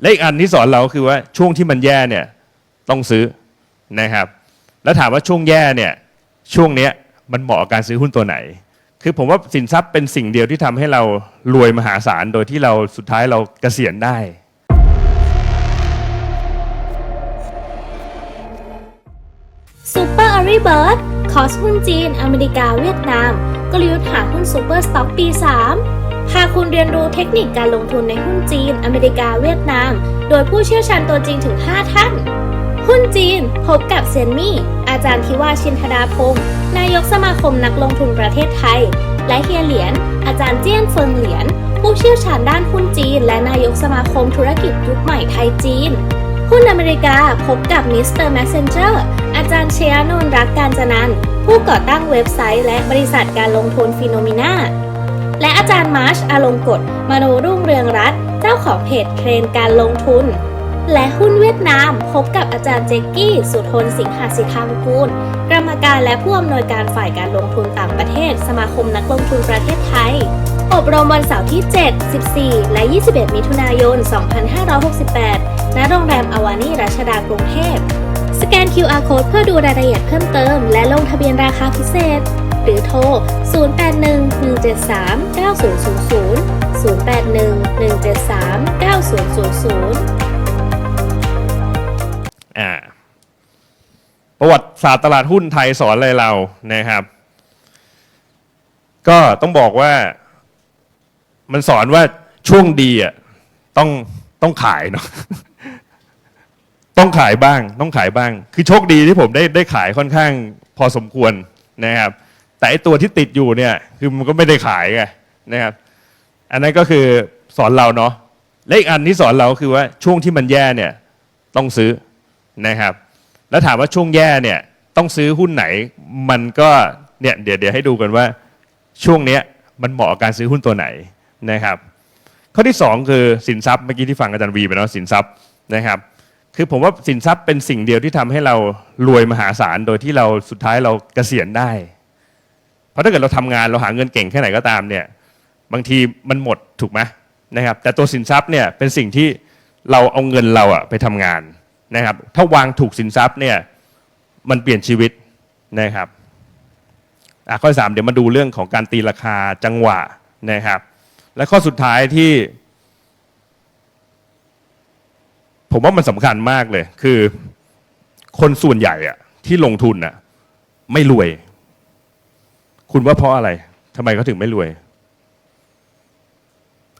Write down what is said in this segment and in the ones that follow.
และอีกอันที่สอนเราคือว่าช่วงที่มันแย่เนี่ยต้องซื้อนะครับ แล้วถามว่าช่วงแย่เนี่ยช่วงเนี้ยมันเหมาะกับการซื้อหุ้นตัวไหน คือผมว่าสินทรัพย์เป็นสิ่งเดียวที่ทำให้เรารวยมหาศาลโดยที่เราสุดท้ายเราเกษียณได้ ซูเปอร์อารีเบิร์ดคอสหุ้นจีน อเมริกาเวียดนาม กลยุทธ์หาหุ้นซูเปอร์สต็อกปี 3 พาคุณเรียนรู้เทคนิคการลงทุนในหุ้นจีน อเมริกาเวียดนาม โดยผู้เชี่ยวชาญตัวจริงถึง 5 ท่าน หุ้นจีน พบกับเซียนมี่ อาจารย์ทิวาชินธดาพงศ์นายกสมาคมนักลงทุนประเทศไทย และเฮียเหรียญอาจารย์เจี้ยนเฟิงเหรียญผู้เชี่ยวชาญด้านหุ้นจีน และนายกสมาคมธุรกิจยุคใหม่ไทยจีนหุ้นอเมริกาพบกับมิสเตอร์แมสเซนเจอร์อาจารย์เชียนนท์รักการจนันท์ผู้ก่อตั้งเว็บไซต์และบริษัทการลงทุนฟิโนมิน่า และอาจารย์มาร์ชอาลงกฎมโนรุ่งเรืองรัตน์เจ้าของเพจเทรนการลงทุน และหุ้นเวียดนามพบกับอาจารย์เจกกี้ สุทนสิงหาสิทธางกูล กรรมการและผู้อำนวยการฝ่ายการลงทุนต่างประเทศ สมาคมนักลงทุนประเทศไทย อบรมวันเสาร์ที่ 7 14 และ 21 มิถุนายน 2568 ณ โรงแรมอวานีรัชดากรุงเทพสแกน QR Code เพื่อดูรายละเอียดเพิ่มเติม และลงทะเบียนราคาพิเศษ หรือโทร 0811739000 0811739000 อ่า ประวัติศาสตร์ตลาดหุ้นไทยสอนอะไรเรานะครับ ก็ต้องบอกว่ามันสอนว่าช่วงดีอะต้องต้องขายเนาะต้องขายบ้าง ต้องขายบ้าง คือโชคดีที่ผมได้ได้ขายค่อนข้างพอสมควรนะครับ แต่ไอตัวที่ติดอยู่เนี่ยคือมันก็ไม่ได้ขายไงนะครับ อันนั้นก็คือสอนเราเนาะและอีกอันที่สอนเราคือว่าช่วงที่มันแย่เนี่ยต้องซื้อนะครับ แล้วถามว่าช่วงแย่เนี่ยต้องซื้อหุ้นไหน มันก็เนี่ยเดี๋ยวเดี๋ยวให้ดูกันว่าช่วงเนี้ยมันเหมาะกับการซื้อหุ้นตัวไหนนะครับ ข้อที่สองคือสินทรัพย์เมื่อกี้ที่ฟังอาจารย์วีไปเนาะสินทรัพย์นะครับคือผมว่าสินทรัพย์เป็นสิ่งเดียวที่ทำให้เรารวยมหาศาลโดยที่เราสุดท้ายเราเกษียณได้ เพราะถ้าเกิดเราทำงานเราหาเงินเก่งแค่ไหนก็ตามเนี่ยบางทีมันหมดถูกไหมนะครับแต่ตัวสินทรัพย์เนี่ยเป็นสิ่งที่เราเอาเงินเราอะไปทำงานนะครับถ้าวางถูกสินทรัพย์เนี่ยมันเปลี่ยนชีวิตนะครับอะข้อสามเดี๋ยวมาดูเรื่องของการตีราคาจังหวะนะครับ และข้อสุดท้ายที่ ผมว่ามันสำคัญมากเลย คือ คนส่วนใหญ่อะที่ลงทุนอะไม่รวย คุณว่าเพราะอะไรทำไมเขาถึงไม่รวย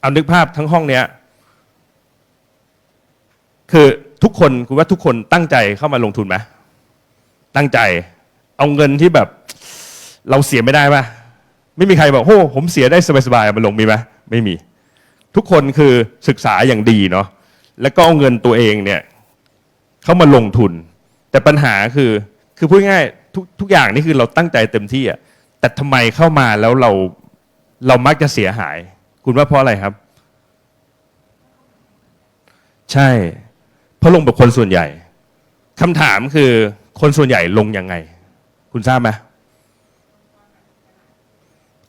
เอานึกภาพทั้งห้องเนี้ย คือทุกคนคุณว่าทุกคนตั้งใจเข้ามาลงทุนไหมตั้งใจ เอาเงินที่แบบ เราเสียไม่ได้ป่ะไม่มีใครบอกโอ้ผมเสียได้สบายๆมาลงมีไหมไม่มี ทุกคนคือศึกษาอย่างดีเนาะแล้วก็เอาเงินตัวเองเนี่ยเข้ามาลงทุน แต่ปัญหาคือคือพูดง่ายทุกทุกอย่างนี่คือเราตั้งใจเต็มที่อะ แต่ทำไมเข้ามาแล้วเราเรามักจะเสียหาย คุณว่าเพราะอะไรครับ ใช่ เพราะลงแบบคนส่วนใหญ่คำถามคือคนส่วนใหญ่ลงยังไง คุณทราบไหม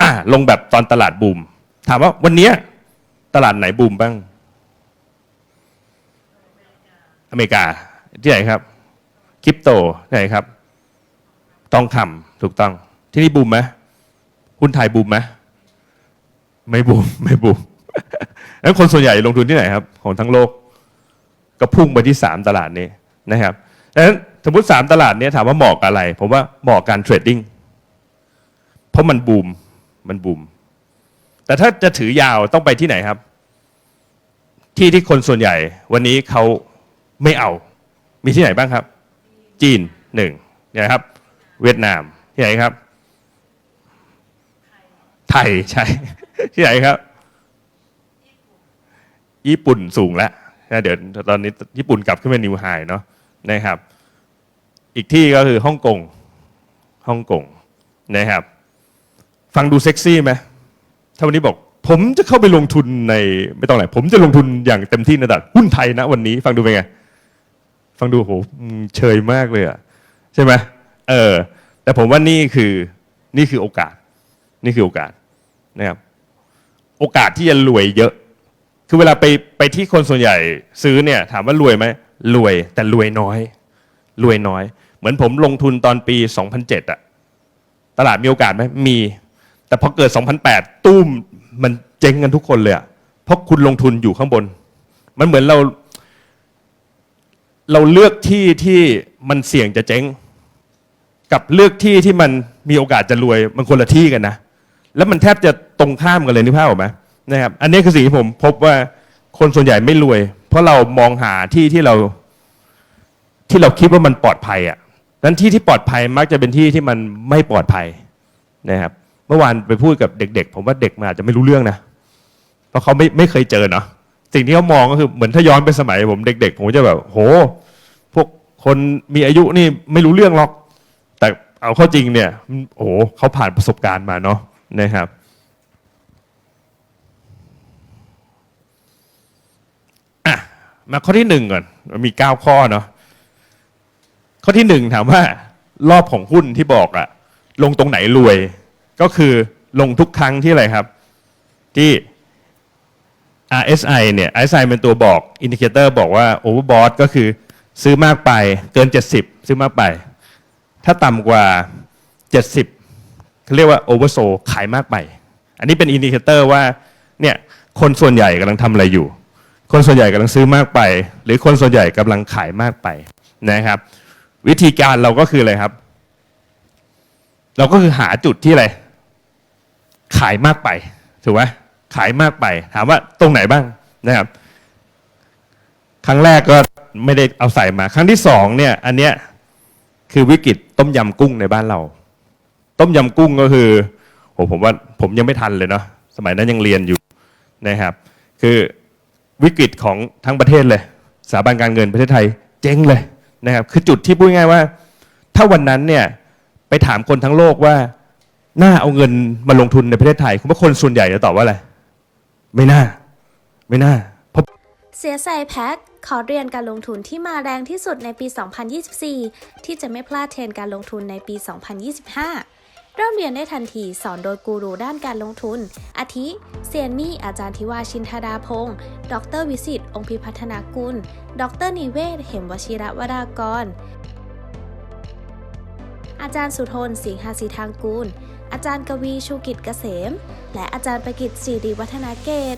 อ่าลงแบบตอนตลาดบูม ถามว่าวันนี้ตลาดไหนบูมบ้าง อเมริกา ที่ไหนครับ คริปโตที่ไหนครับ ต้องคำถูกต้อง ที่นี่บูมไหมหุ้นไทยบูมไหมไม่บูมไม่บูมแล้วคนส่วนใหญ่ลงทุนที่ไหนครับ ของทั้งโลก ก็พุ่งไปที่สามตลาดนี้นะครับดังนั้นสมมติสามตลาดนี้ถามว่าเหมาะอะไร ผมว่าเหมาะการเทรดดิ้งเพราะมันบูมมันบูม แต่ถ้าจะถือยาวต้องไปที่ไหนครับ ที่ที่คนส่วนใหญ่ วันนี้เขาไม่เอา มีที่ไหนบ้างครับ จีนหนึ่งนะครับ เวียดนามที่ไหนครับ ทยใช่ที่ไหนครับ ญี่ปุ่นสูงแล้วเดี๋ยวตอนนี้ญี่ปุ่นกลับขึ้นเป็นนิวไฮเนาะนะครับ อีกที่ก็คือฮ่องกงฮ่องกงนะครับ ฟังดูเซ็กซี่ไหมถ้าวันนี้บอก ผมจะเข้าไปลงทุนในไม่ต้องไหนผมจะลงทุนอย่างเต็มที่ในตลาดหุ้นไทยนะวันนี้ ฟังดูเป็นไง ฟังดูโหเชยมากเลยอะใช่ไหมเออแต่ผมว่านี่คือนี่คือโอกาส นี่คือโอกาส นะครับโอกาสที่จะรวยเยอะ คือเวลาไปไปที่คนส่วนใหญ่ซื้อเนี่ยถามว่ารวยไหมรวยแต่รวยน้อย รวยน้อย เหมือนผมลงทุนตอนปี 2007อะตลาดมีโอกาสไหมมี แต่พอเกิด 2008 ตุ้มมันเจ๊งกันทุกคนเลยอะเพราะคุณลงทุนอยู่ข้างบน มันเหมือนเรา เราเลือกที่ที่มันเสี่ยงจะเจ๊ง กับเลือกที่ที่มันมีโอกาสจะรวยมันคนละที่กันนะ แล้วมันแทบจะ ตรงข้ามกันเลยนึกภาพออกไหมนะครับอันนี้คือสิ่งที่ผมพบว่าคนส่วนใหญ่ไม่รวย เพราะเรามองหาที่ที่เรา ที่เราคิดว่ามันปลอดภัยอะนั้นที่ที่ปลอดภัยมักจะเป็นที่ที่มันไม่ปลอดภัยนะครับ เมื่อวานไปพูดกับเด็ก ๆ ผมว่าเด็กมันอาจจะไม่รู้เรื่องนะ เพราะเขาไม่ไม่เคยเจอเนาะสิ่งที่เขามองก็คือเหมือนถ้าย้อนไปสมัย ผมเด็ก ๆ ผมจะแบบโห พวกคนมีอายุนี่ไม่รู้เรื่องหรอก แต่เอาเข้าจริงเนี่ยโอ้โหเขาผ่านประสบการณ์มาเนาะนะครับ อะ มาข้อที่หนึ่งก่อนมีเก้าข้อเนาะข้อที่หนึ่งถามว่า รอบของหุ้นที่บอกอะลงตรงไหนรวย ก็คือลงทุกครั้งที่อะไรครับ ที่ RSI เนี่ย RSI เป็นตัวบอกอินดิเคเตอร์บอกว่า overbought ก็คือซื้อมากไปเกิน 70 ซื้อมากไป ถ้าต่ำกว่า 70เขาเรียกว่า oversold ขายมากไป อันนี้เป็นอินดิเคเตอร์ว่าเนี่ยคนส่วนใหญ่กำลังทำอะไรอยู่ คนส่วนใหญ่กำลังซื้อมากไป หรือคนส่วนใหญ่กำลังขายมากไปนะครับ วิธีการเราก็คืออะไรครับ เราก็คือหาจุดที่อะไร ขายมากไปถูกไหมขายมากไป ถามว่าตรงไหนบ้างนะครับ ครั้งแรกก็ไม่ได้เอาใส่มา ครั้งที่สองเนี่ย อันเนี้ยคือวิกฤตต้มยำกุ้งในบ้านเรา ต้มยำกุ้งก็คือโหผมว่าผมยังไม่ทันเลยเนาะสมัยนั้นยังเรียนอยู่นะครับ คือ วิกฤตของทั้งประเทศเลยสถาบันการเงินประเทศไทยเจ๊งเลยนะครับคือจุดที่พูดง่ายว่า ถ้าวันนั้นเนี่ยไปถามคนทั้งโลกว่าน่าเอาเงินมาลงทุนในประเทศไทย คุณว่าคนส่วนใหญ่จะตอบว่าอะไร ไม่น่า ไม่น่าเพราะเสียใจแพ็คขอเรียนการลงทุนที่มาแรงที่สุดในปี 2024 ที่จะไม่พลาดเทรนการลงทุนในปี 2025 เริ่มเรียนได้ทันทีสอนโดยกูรูด้านการลงทุน อาทิเซียนมี่อาจารย์ทิวาชินธดาพงศ์ดรวิสิตองค์พิพัฒนากุล ดรนิเวศ เหมวชิระวรากร อาจารย์สุทนสิงหาสีทางกูล อาจารย์กวีชูกิจเกษม และอาจารย์ประกิตสิริวัฒนาเกต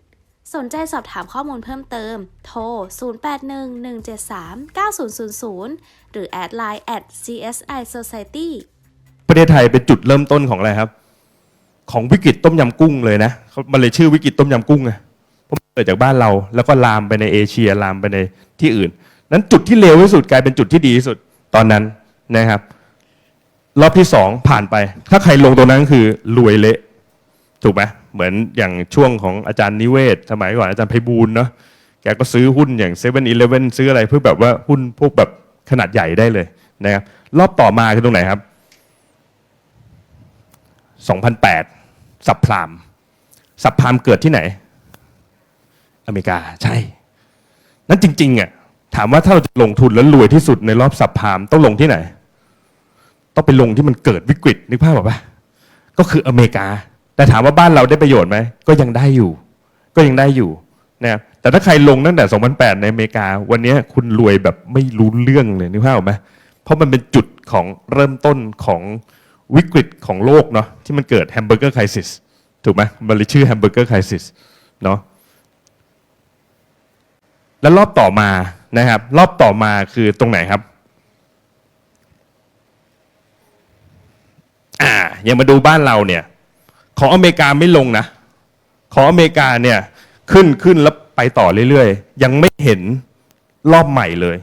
สนใจสอบถามข้อมูลเพิ่มเติม โทร 0811739000 หรือแอดไลน์ at CSI Society ประเทศไทยเป็นจุดเริ่มต้นของอะไรครับ ของวิกฤตต้มยำกุ้งเลยนะเขามันเลยชื่อวิกฤตต้มยำกุ้งไงเพราะมันเกิดจากบ้านเราแล้วก็ลามไปในเอเชียลามไปในที่อื่น นั้นจุดที่เลวที่สุดกลายเป็นจุดที่ดีที่สุดตอนนั้นนะครับรอบที่สองผ่านไป ถ้าใครลงตรงนั้นคือรวยเละ ถูกไหม เหมือนอย่างช่วงของอาจารย์นิเวศ สมัยก่อนอาจารย์ไพบูลเนาะแกก็ซื้อหุ้นอย่างเซเว่นอีเลฟเว่นซื้ออะไรเพื่อแบบว่าหุ้นพวกแบบขนาดใหญ่ได้เลยนะครับรอบต่อมาคือตรงไหนครับ 2008 สับพราม สับพรามเกิดที่ไหน อเมริกาใช่ นั้นจริงๆอะถามว่าถ้าเราจะลงทุนแล้วรวยที่สุดในรอบสับพรามต้องลงที่ไหน ต้องไปลงที่มันเกิดวิกฤตนึกภาพออกปะก็คืออเมริกา แต่ถามว่าบ้านเราได้ประโยชน์ไหมก็ยังได้อยู่ ก็ยังได้อยู่นะครับแต่ถ้าใครลงตั้งแต่ 2008 ในอเมริกา วันนี้คุณรวยแบบไม่รู้เรื่องเลยนึกภาพออกไหมเพราะมันเป็นจุดของเริ่มต้นของวิกฤตของโลกเนาะที่มันเกิดแฮมเบอร์เกอร์ไครซิสถูกไหมมันเลยชื่อแฮมเบอร์เกอร์ไครซิสเนาะแล้วรอบต่อมานะครับ รอบต่อมาคือตรงไหนครับอ่ายังมาดูบ้านเราเนี่ย ของอเมริกาไม่ลงนะ ของอเมริกาเนี่ยขึ้นขึ้นแล้วไปต่อเรื่อยๆ ยังไม่เห็นรอบใหม่เลย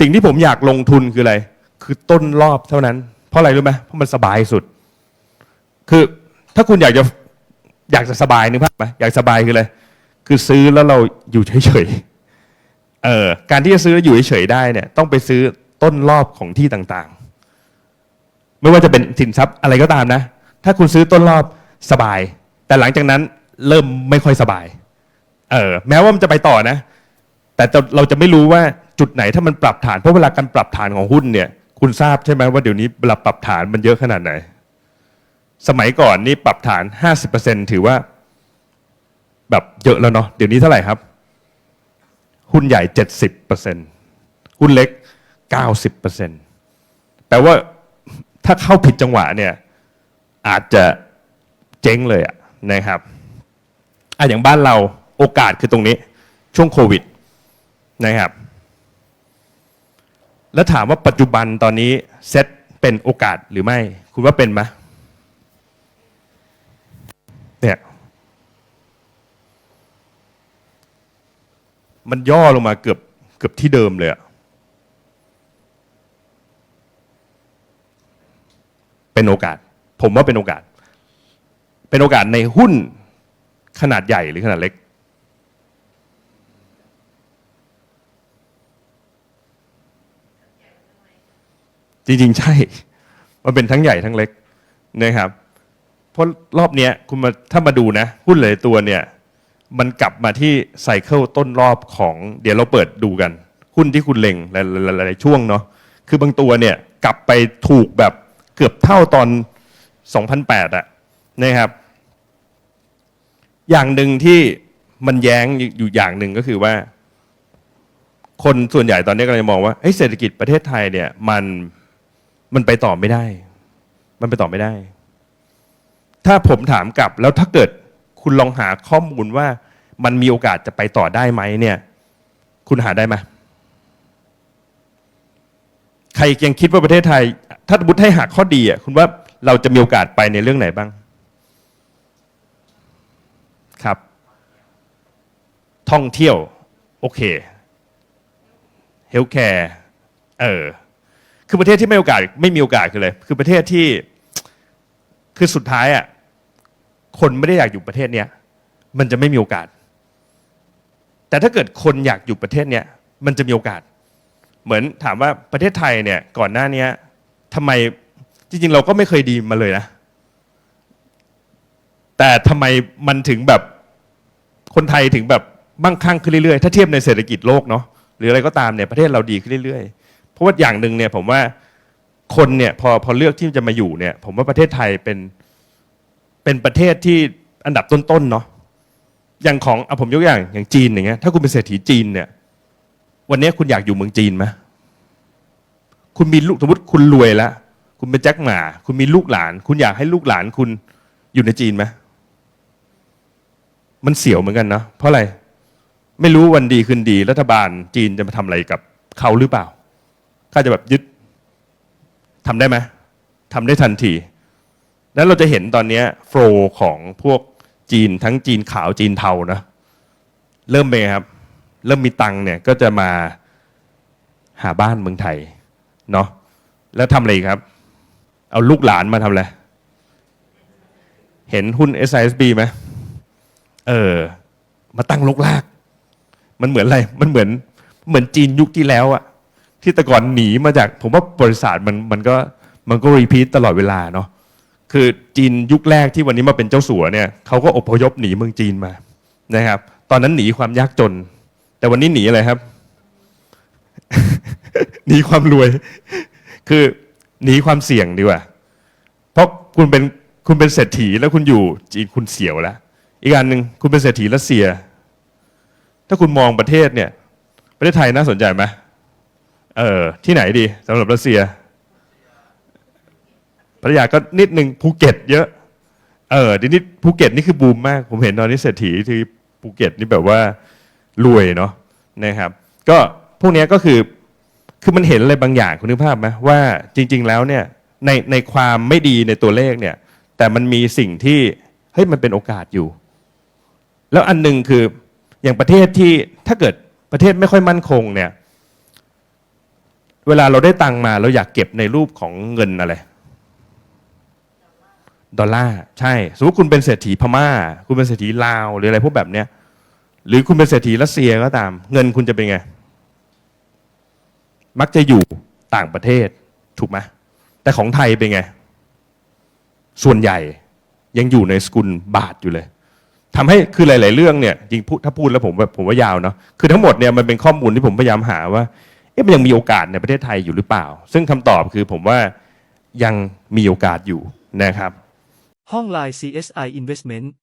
สิ่งที่ผมอยากลงทุนคืออะไร คือต้นรอบเท่านั้น เพราะอะไรรู้ไหมเพราะมันสบายสุด คือถ้าคุณอยากจะอยากจะสบายนึกภาพไหมอยากสบายคืออะไรคือซื้อแล้วเราอยู่เฉยเออการที่จะซื้อแล้วอยู่เฉยๆได้เนี่ย ต้องไปซื้อต้นรอบของที่ต่างๆ ไม่ว่าจะเป็นสินทรัพย์อะไรก็ตามนะ ถ้าคุณซื้อต้นรอบสบาย แต่หลังจากนั้นเริ่มไม่ค่อยสบาย เออ แม้ว่ามันจะไปต่อนะ แต่เราจะไม่รู้ว่าจุดไหนถ้ามันปรับฐานเพราะเวลาการปรับฐานของหุ้นเนี่ย คุณทราบใช่ไหมว่าเดี๋ยวนี้เวลาปรับฐานมันเยอะขนาดไหน สมัยก่อนนี่ปรับฐาน 50%ถือว่า แบบเยอะแล้วเนาะเดี๋ยวนี้เท่าไหร่ครับ หุ้นใหญ่ 70%หุ้นเล็ก 90%แปลว่าถ้าเข้าผิดจังหวะเนี่ย อาจจะเจ๊งเลยะนะครับอะอย่างบ้านเราโอกาสคือตรงนี้ช่วงโควิดนะครับ แล้วถามว่าปัจจุบันตอนนี้เซตเป็นโอกาสหรือไม่ คุณว่าเป็นไหมเนี่ยมันย่อลงมาเกือบเกือบที่เดิมเลยอะเป็นโอกาส ผมว่าเป็นโอกาส เป็นโอกาสในหุ้นขนาดใหญ่หรือขนาดเล็ก จริงๆ ใช่ มันเป็นทั้งใหญ่ทั้งเล็กนะครับเพราะรอบนี้คุณมาถ้ามาดูนะ หุ้นหลายตัวเนี่ย มันกลับมาที่ไซเคิลต้นรอบของเดี๋ยวเราเปิดดูกัน หุ้นที่คุณเล็งหลายๆช่วงเนาะคือบางตัวเนี่ยกลับไปถูกแบบเกือบเท่าตอน 2008อะนะครับ อย่างหนึ่งที่มันแย้งอยู่อย่างหนึ่งก็คือว่า คนส่วนใหญ่ตอนนี้กำลังมองว่าเเศรษฐกิจประเทศไทยเนี่ย มันมันไปต่อไม่ได้ มันไปต่อไม่ได้ ถ้าผมถามกลับแล้วถ้าเกิดคุณลองหาข้อมูลว่ามันมีโอกาสจะไปต่อได้ไหมเนี่ย คุณหาได้ไหมใครยังคิดว่าประเทศไทย ถ้าสมมติให้หาข้อดีอะคุณว่า เราจะมีโอกาสไปในเรื่องไหนบ้าง ครับ ท่องเที่ยว โอเคเฮลท์แคร์เออคือประเทศที่ไม่โอกาสไม่มีโอกาสคือเลย คือประเทศที่คือสุดท้ายอะคนไม่ได้อยากอยู่ประเทศเนี้ยมันจะไม่มีโอกาส แต่ถ้าเกิดคนอยากอยู่ประเทศเนี้ยมันจะมีโอกาส เหมือนถามว่าประเทศไทยเนี่ยก่อนหน้านี้ทำไม จริง ๆ เราก็ไม่เคยดีมาเลยนะ แต่ทำไมมันถึงแบบคนไทยถึงแบบมั่งคั่งขึ้นเรื่อยๆ ถ้าเทียบในเศรษฐกิจโลกเนาะหรืออะไรก็ตามเนี่ยประเทศเราดีขึ้นเรื่อยๆ เพราะว่าอย่างหนึ่งเนี่ยผมว่าคนเนี่ยพอพอเลือกที่จะมาอยู่เนี่ย ผมว่าประเทศไทยเป็นเป็นประเทศที่อันดับต้นๆเนาะอย่างของเอาผมยกอย่างอย่างจีนอย่างเงี้ยถ้าคุณเป็นเศรษฐีจีนเนี่ย วันนี้คุณอยากอยู่เมืองจีนไหมคุณมีลูกสมมติคุณรวยแล้ว คุณเป็นแจ็คหมา คุณมีลูกหลาน คุณอยากให้ลูกหลานคุณอยู่ในจีนไหมมันเสียวเหมือนกันเนาะเพราะอะไร ไม่รู้วันดีคืนดี รัฐบาลจีนจะมาทำอะไรกับเขาหรือเปล่าข้าจะแบบยึดทำได้ไหมทำได้ทันที นั้นเราจะเห็นตอนนี้โฟล์ของพวกจีนทั้งจีนขาวจีนเทานะ เริ่มเป็นไงครับ เริ่มมีตังเนี่ยก็จะมาหาบ้านเมืองไทยเนาะแล้วทำอะไรครับ เอาลูกหลานมาทำอะไร เห็นหุ้น SISB ไหมเออ มาตั้งลกลาก มันเหมือนอะไร มันเหมือน เหมือนจีนยุคที่แล้วอะที่แต่ก่อนหนีมาจาก ผมว่าบริษัทมันมันก็มันก็รีพีทตลอดเวลาเนาะคือจีนยุคแรกที่วันนี้มาเป็นเจ้าสัวเนี่ยเขาก็อพยพหนีเมืองจีนมานะครับ ตอนนั้นหนีความยากจน แต่วันนี้หนีอะไรครับ หนีความรวย คือ หนีความเสี่ยงดีกว่า เพราะคุณเป็นคุณเป็นเศรษฐีแล้วคุณอยู่จีนคุณเสียวแล้ว อีกอันหนึ่งคุณเป็นเศรษฐีรัสเซีย ถ้าคุณมองประเทศเนี่ย ประเทศไทยน่าสนใจไหมเออที่ไหนดีสำหรับรัสเซียพัทยาก็นิดหนึ่งภูเก็ต เยอะ เออเดี๋ยวนี้ภูเก็ตนี่คือบูมมาก ผมเห็นตอนนี้เศรษฐีที่ภูเก็ตนี่แบบว่ารวยเนาะนะครับ ก็พวกนี้ก็คือ คือมันเห็นอะไรบางอย่างคุณนึกภาพไหมว่าจริง ๆ แล้วเนี่ยในในความไม่ดีในตัวเลขเนี่ย แต่มันมีสิ่งที่เฮ้ยมันเป็นโอกาสอยู่ แล้วอันหนึ่งคืออย่างประเทศที่ถ้าเกิดประเทศไม่ค่อยมั่นคงเนี่ย เวลาเราได้ตังมาเราอยากเก็บในรูปของเงินอะไรดอลลาร์ใช่ สมมติคุณเป็นเศรษฐีพม่า คุณเป็นเศรษฐีลาวหรืออะไรพวกแบบเนี้ยหรือคุณเป็นเศรษฐีรัสเซียก็ตาม เงินคุณจะเป็นไง มักจะอยู่ต่างประเทศถูกไหมแต่ของไทยเป็นไง ส่วนใหญ่ยังอยู่ในสกุลบาทอยู่เลยทำให้คือหลาย ๆ เรื่องเนี่ยจริงถ้าพูดแล้วผมผมว่ายาวเนาะคือทั้งหมดเนี่ยมันเป็นข้อมูลที่ผมพยายามหาว่าเอ๊ะมันยังมีโอกาสในประเทศไทยอยู่หรือเปล่า ซึ่งคำตอบคือผมว่ายังมีโอกาสอยู่นะครับ ห้อง Line CSI Investment